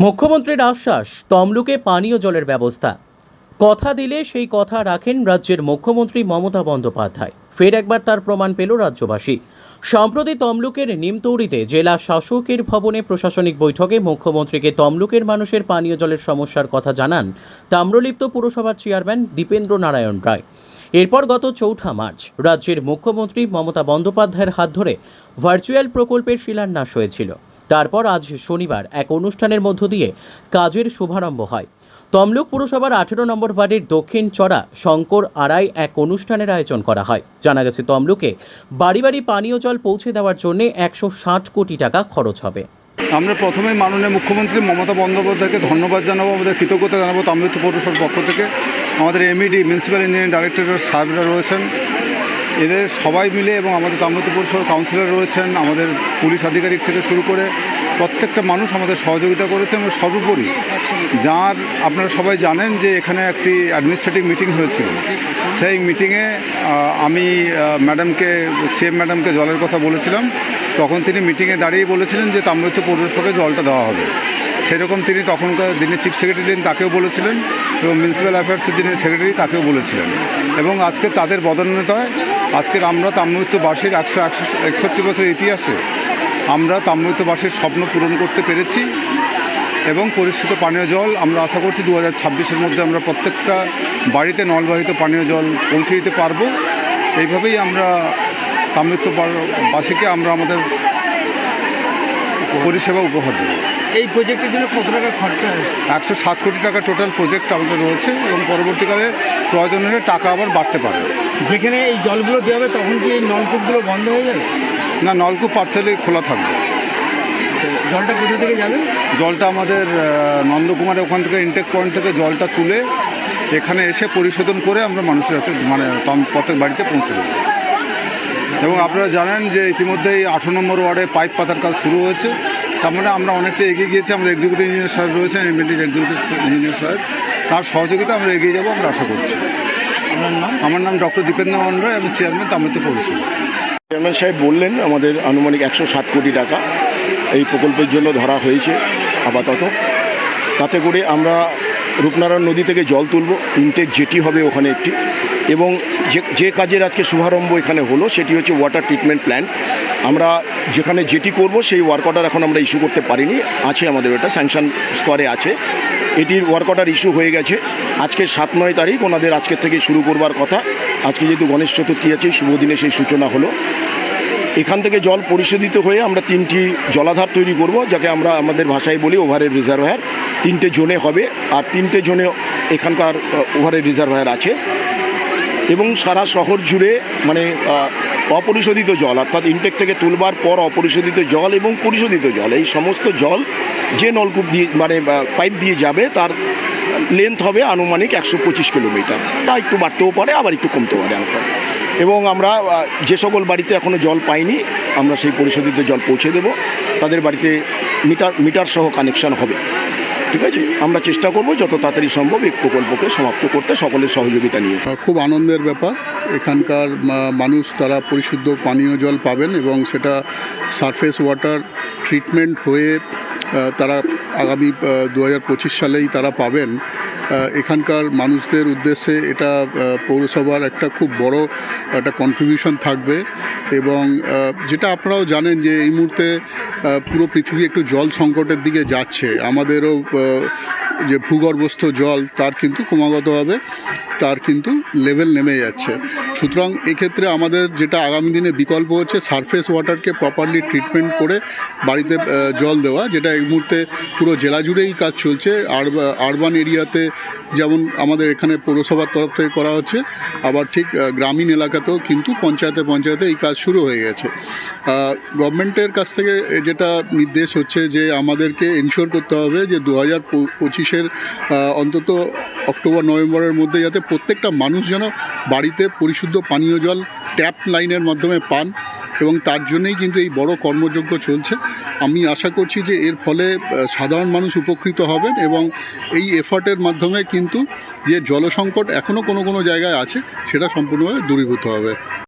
মুখ্যমন্ত্রীর আশ্বাস, তমলুকে পানীয় জলের ব্যবস্থা। কথা দিলে সেই কথা রাখেন রাজ্যের মুখ্যমন্ত্রী মমতা বন্দ্যোপাধ্যায়। ফের একবার তার প্রমাণ পেল রাজ্যবাসী। সম্প্রতি তমলুকের নিমতৌড়িতে জেলা শাসকের ভবনে প্রশাসনিক বৈঠকে মুখ্যমন্ত্রীকে তমলুকের মানুষের পানীয় জলের সমস্যার কথা জানান তাম্রলিপ্ত পুরসভার চেয়ারম্যান দীপেন্দ্র নারায়ণ রায়। এরপর গত চৌঠা মার্চ রাজ্যের মুখ্যমন্ত্রী মমতা বন্দ্যোপাধ্যায়ের হাত ধরে ভার্চুয়াল প্রকল্পের শিলান্যাস হয়েছিল। তারপর আজ শনিবার এক অনুষ্ঠানের মধ্য দিয়ে কাজের শুভারম্ভ হয়। তমলুক পুরসভার আঠেরো নম্বর ওয়ার্ডের দক্ষিণ চড়া শঙ্কর আড়াই এক অনুষ্ঠানের আয়োজন করা হয়। জানা গেছে, তমলুকে বাড়ি বাড়ি পানীয় জল পৌঁছে দেওয়ার জন্য একশো ষাট কোটি টাকা খরচ হবে। আমরা প্রথমেই মাননীয় মুখ্যমন্ত্রী মমতা বন্দ্যোপাধ্যায়কে ধন্যবাদ জানাব, আমাদের কৃতজ্ঞতা জানাব তামলিত পৌরসভার পক্ষ থেকে। আমাদের এমইডি মিউনিসিপ্যাল ইঞ্জিনিয়ারিং ডাইরেক্টর সাহেবরা রয়েছেন। এদের সবাই মিলে এবং আমাদের তামলিত পৌরসভার কাউন্সিলর রয়েছেন, আমাদের পুলিশ আধিকারিক থেকে শুরু করে প্রত্যেকটা মানুষ আমাদের সহযোগিতা করেছেন এবং সর্বোপরি যার, আপনারা সবাই জানেন যে এখানে একটি অ্যাডমিনিস্ট্রেটিভ মিটিং হয়েছিল। সেই মিটিংয়ে আমি ম্যাডামকে সিএম ম্যাডামকে জলের কথা বলেছিলাম। তখন তিনি মিটিংয়ে দাঁড়িয়ে বলেছিলেন যে তাম্রলিপ্ত পৌরসভাকে জলটা দেওয়া হবে। সেরকম তিনি তখনকার যিনি চিফ সেক্রেটারি তাকেও বলেছিলেন এবং মিউনিসিপ্যাল অ্যাফেয়ার্সের যিনি সেক্রেটারি তাকেও বলেছিলেন। এবং আজকে তাদের বদন্যতায় আজকের আমরা তাম্রলিপ্তবাসীর একশো একশো একষট্টি বছরের ইতিহাসে আমরা তাম্রলিপ্তবাসীর স্বপ্ন পূরণ করতে পেরেছি এবং পরিষ্কৃত পানীয় জল আমরা আশা করছি দু হাজার ছাব্বিশের মধ্যে আমরা প্রত্যেকটা বাড়িতে নলবাহিত পানীয় জল পৌঁছে দিতে পারব। এইভাবেই আমরা তাম্রলিপ্তবাসীকে আমরা আমাদের পরিষেবা উপহার দেবো। এই প্রজেক্টের জন্য কত টাকা খরচা একশো সাত কোটি টাকা টোটাল প্রজেক্ট আমাদের রয়েছে এবং পরবর্তীকালে প্রয়োজন হলে টাকা আবার বাড়তে পারে। যেখানে এই জলগুলো দেওয়া হবে তখন কি এই নলকূপগুলো বন্ধ হয়ে যাবে? না নলকূপ পার্সেলে খোলা থাকবে। জলটা কোথা থেকে যাবে? জলটা আমাদের নন্দকুমারের ওখান থেকে ইনটেক পয়েন্ট থেকে জলটা তুলে এখানে এসে পরিশোধন করে আমরা মানুষের হাতে মানে প্রত্যেক বাড়িতে পৌঁছে দেবো। এবং আপনারা জানেন যে ইতিমধ্যেই আঠারো নম্বর ওয়ার্ডে পাইপ পাতার কাজ শুরু হয়েছে। তার মানে আমরা অনেকটা এগিয়ে গিয়েছি। আমাদের এক্সিকিউটিভ ইঞ্জিনিয়ার সাহেব রয়েছেন এমএলটির এক্সিকিউটিভ ইঞ্জিনিয়ার সাহেব। তার সহযোগিতা আমরা এগিয়ে যাব আমরা আশা করছি। আমার নাম ডক্টর দীপেন্দ্র মন্ডল রায় আমি চেয়ারম্যান তামিলতে পৌরসভা। চেয়ারম্যান সাহেব বললেন আমাদের আনুমানিক একশো সাত কোটি টাকা এই প্রকল্পের জন্য ধরা হয়েছে আপাতত। তাতে করে আমরা রূপনারায়ণ নদী থেকে জল তুলব ইনটেক জেটি হবে ওখানে একটি। এবং যে যে কাজের আজকে শুভারম্ভ এখানে হলো, সেটি হচ্ছে ওয়াটার ট্রিটমেন্ট প্ল্যান্ট আমরা যেখানে জেটি করব, সেই ওয়ার্ক অর্ডার এখন আমরা ইস্যু করতে পারিনি। আছে আমাদের ওটা স্যাংশন স্তরে আছে। এটির ওয়ার্ক অর্ডার ইস্যু হয়ে গেছে। আজকে সাত নয় তারিখ, ওনাদের আজকের থেকে শুরু করবার কথা। আজকে যেহেতু গণেশ চতুর্থী আছে শুভ দিনে সেই সূচনা হলো। এখান থেকে জল পরিশোধিত হয়ে আমরা তিনটি জলাধার তৈরি করব, যাকে আমরা আমাদের ভাষায় বলি ওভারের রিজার্ভায়ার তিনটে জোনে হবে আর তিনটে জোনে এখানকার ওভারের রিজার্ভায়ার আছে। এবং সারা শহর জুড়ে মানে অপরিশোধিত জল, অর্থাৎ ইনটেক থেকে তুলবার পর অপরিশোধিত জল এবং পরিশোধিত জল, এই সমস্ত জল যে নলকূপ দিয়ে মানে পাইপ দিয়ে যাবে, তার লেন্থ হবে আনুমানিক একশো পঁচিশ কিলোমিটার। তা একটু বাড়তেও পারে, আবার একটু কমতেও পারে আমার এবং আমরা যে সকল বাড়িতে এখনও জল পাইনি, আমরা সেই পরিশোধিত জল পৌঁছে দেব। তাদের বাড়িতে মিটার মিটার সহ কানেকশন হবে। ঠিক আছে? আমরা চেষ্টা করব যত তাড়াতাড়ি সম্ভব এই প্রকল্পকে সমাপ্ত করতে, সকলের সহযোগিতা নিয়ে। খুব আনন্দের ব্যাপার। এখানকার মানুষ তারা পরিশুদ্ধ পানীয় জল পাবেন এবং সেটা সারফেস ওয়াটার ট্রিটমেন্ট হয়ে তারা আগামী দু হাজার পঁচিশ সালেই তারা পাবেন। এখানকার মানুষদের উদ্দেশ্যে এটা পৌরসভার একটা খুব বড় একটা কন্ট্রিবিউশন থাকবে এবং যেটা আপনারাও জানেন যে এই মুহূর্তে পুরো পৃথিবী একটু জল সংকটের দিকে যাচ্ছে। আমাদেরও যে ভূগর্ভস্থ জল, তার কিন্তু ক্রমাগতভাবে, তার কিন্তু লেভেল নেমে যাচ্ছে। সুতরাং এক্ষেত্রে আমাদের যেটা আগামী দিনে বিকল্প হচ্ছে সারফেস ওয়াটারকে প্রপারলি ট্রিটমেন্ট করে বাড়িতে জল দেওয়া, যেটা এই মুহূর্তে পুরো জেলা জুড়েই কাজ চলছে। আরবান এরিয়াতে যেমন আমাদের এখানে পৌরসভার তরফ থেকে করা হচ্ছে, আবার ঠিক গ্রামীণ এলাকাতেও কিন্তু পঞ্চায়েতে পঞ্চায়েতে এই কাজ শুরু হয়ে গেছে। গভর্নমেন্টের কাছ থেকে যেটা নির্দেশ হচ্ছে যে আমাদেরকে এনশিওর করতে হবে যে দু হাজার পঁচিশের অন্তত অক্টোবর, নভেম্বরের মধ্যে যাতে প্রত্যেকটা মানুষ যেন বাড়িতে পরিশুদ্ধ পানীয় জল ট্যাপ লাইনের মাধ্যমে পান এবং তার জন্যই কিন্তু এই বড় কর্মযজ্ঞ চলছে। আমি আশা করছি যে এর ফলে সাধারণ মানুষ উপকৃত হবেন এবং এই এফার্টের মাধ্যমে কিন্তু যে জলসংকট এখনও কোনো কোনো জায়গায় আছে, সেটা সম্পূর্ণভাবে দূরীভূত হবে।